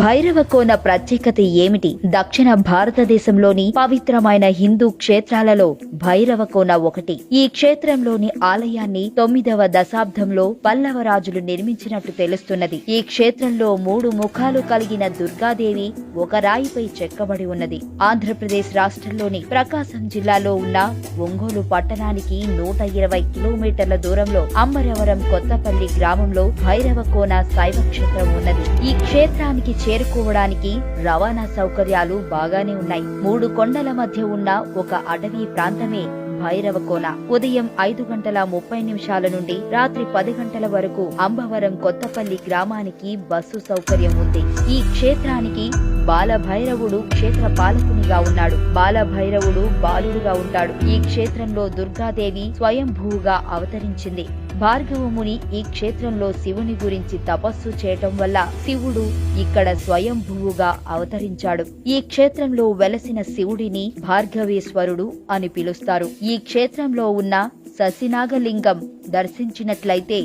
భైరవకోన ప్రత్యేకత ఏమిటి? దక్షిణ భారతదేశంలోని పవిత్రమైన హిందూ క్షేత్రాలలో భైరవకోన ఒకటి. ఈ క్షేత్రంలోని ఆలయాన్ని తొమ్మిదవ దశాబ్దంలో పల్లవ రాజులు నిర్మించినట్టు తెలుస్తున్నది. ఈ క్షేత్రంలో మూడు ముఖాలు కలిగిన దుర్గాదేవి ఒక రాయిపై చెక్కబడి ఉన్నది. ఆంధ్రప్రదేశ్ రాష్ట్రంలోని ప్రకాశం జిల్లాలో ఉన్న ఒంగోలు పట్టణానికి నూట ఇరవై కిలోమీటర్ల దూరంలో అమ్మరవరం కొత్తపల్లి గ్రామంలో భైరవకోన శైవ క్షేత్రం ఉన్నది. ఈ క్షేత్రానికి చేరుకోవడానికి రవాణా సౌకర్యాలు బాగానే ఉన్నాయి. మూడు కొండల మధ్య ఉన్న ఒక అటవీ ప్రాంతమే భైరవకోన ఉదయం ఐదు గంటల ముప్పై నిమిషాల నుండి రాత్రి పది గంటల వరకు అంబవరం కొత్తపల్లి గ్రామానికి బస్సు సౌకర్యం ఉంది. ఈ క్షేత్రానికి బాలభైరవుడు క్షేత్ర పాలకునిగా ఉన్నాడు. బాలభైరవుడు బాలుడుగా ఉంటాడు. ఈ క్షేత్రంలో దుర్గాదేవి స్వయంభూగా అవతరించింది. భార్గవముని ఈ క్షేత్రంలో శివుని గురించి తపస్సు చేయటం వల్ల శివుడు ఇక్కడ స్వయంభువుగా అవతరించాడు. ఈ క్షేత్రంలో వెలసిన శివుడిని భార్గవేశ్వరుడు అని పిలుస్తారు. ఈ క్షేత్రంలో ఉన్న ససినాగలింగం దర్శించినట్లయితే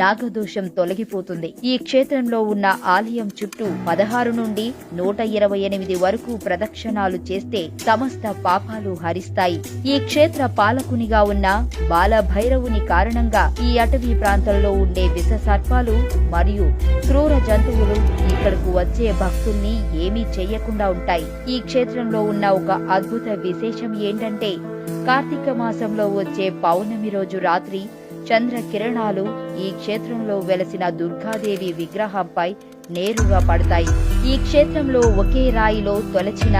నాగదోషం తొలగిపోతుంది. ఈ క్షేత్రంలో ఉన్న ఆలయం చుట్టూ పదహారు నుండి నూట ఇరవై ఎనిమిది వరకు ప్రదక్షిణాలు చేస్తే సమస్త పాపాలు హరిస్తాయి. ఈ క్షేత్ర పాలకునిగా ఉన్న బాలభైరవుని కారణంగా ఈ అటవీ ప్రాంతంలో ఉండే విష సర్పాలు మరియు క్రూర జంతువులు ఇక్కడకు వచ్చే భక్తుల్ని ఏమీ చేయకుండా ఉంటాయి. ఈ క్షేత్రంలో ఉన్న ఒక అద్భుత విశేషం ఏంటంటే కార్తీక మాసంలో వచ్చే పౌర్ణమి రోజు రాత్రి చంద్ర కిరణాలు ఈ క్షేత్రంలో వెలసిన దుర్గాదేవి విగ్రహంపై నేరుగా పడతాయి. ఈ క్షేత్రంలో ఒకే రాయిలో తొలచిన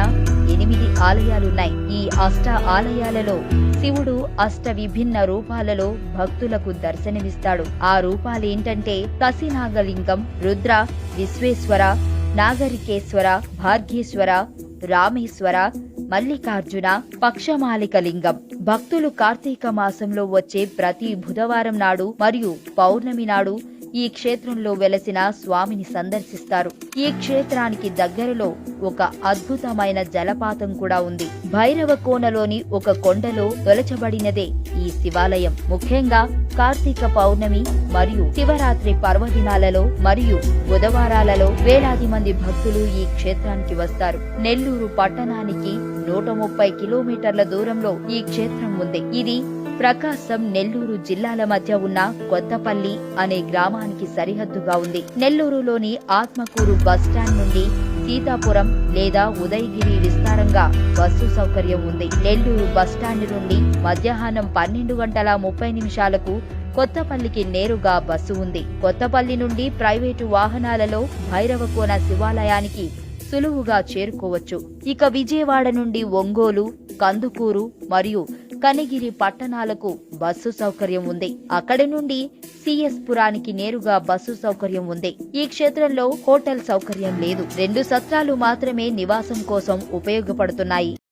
ఎనిమిది ఆలయాలున్నాయి. ఈ అష్ట ఆలయాలలో శివుడు అష్ట విభిన్న రూపాలలో భక్తులకు దర్శనమిస్తాడు. ఆ రూపాలేంటంటే కసినాగలింగం రుద్ర విశ్వేశ్వర నాగరికేశ్వర భాగ్యేశ్వర రామేశ్వర మల్లికార్జున పక్షమాలికలింగం. భక్తులు కార్తీక మాసంలో వచ్చే ప్రతి బుధవారం నాడు మరియు పౌర్ణమి నాడు ఈ క్షేత్రంలో వెలసిన స్వామిని సందర్శిస్తారు. ఈ క్షేత్రానికి దగ్గరలో ఒక అద్భుతమైన జలపాతం కూడా ఉంది. భైరవ కోనలోని ఒక కొండలో తొలచబడినదే ఈ శివాలయం. ముఖ్యంగా కార్తీక పౌర్ణమి మరియు శివరాత్రి పర్వదినాలలో మరియు బుధవారాలలో వేలాది మంది భక్తులు ఈ క్షేత్రానికి వస్తారు. నెల్లూరు పట్టణానికి నూట ముప్పై కిలోమీటర్ల దూరంలో ఈ క్షేత్రం ఉంది. ఇది ప్రకాశం నెల్లూరు జిల్లాల మధ్య ఉన్న కొత్తపల్లి అనే గ్రామానికి సరిహద్దుగా ఉంది. నెల్లూరులోని ఆత్మకూరు బస్టాండ్ నుండి సీతాపురం లేదా ఉదయగిరి విస్తారంగా బస్సు సౌకర్యం ఉంది. నెల్లూరు బస్టాండ్ నుండి మధ్యాహ్నం పన్నెండు గంటల ముప్పై నిమిషాలకు కొత్తపల్లికి నేరుగా బస్సు ఉంది. కొత్తపల్లి నుండి ప్రైవేటు వాహనాలలో భైరవకోన శివాలయానికి సులువుగా చేరుకోవచ్చు. ఇక విజయవాడ నుండి ఒంగోలు కందుకూరు మరియు కనిగిరి పట్టణాలకు బస్సు సౌకర్యం ఉంది. అక్కడి నుండి సిఎస్ పురానికి నేరుగా బస్సు సౌకర్యం ఉంది. ఈ క్షేత్రంలో హోటల్ సౌకర్యం లేదు. రెండు సత్రాలు మాత్రమే నివాసం కోసం ఉపయోగపడుతున్నాయి.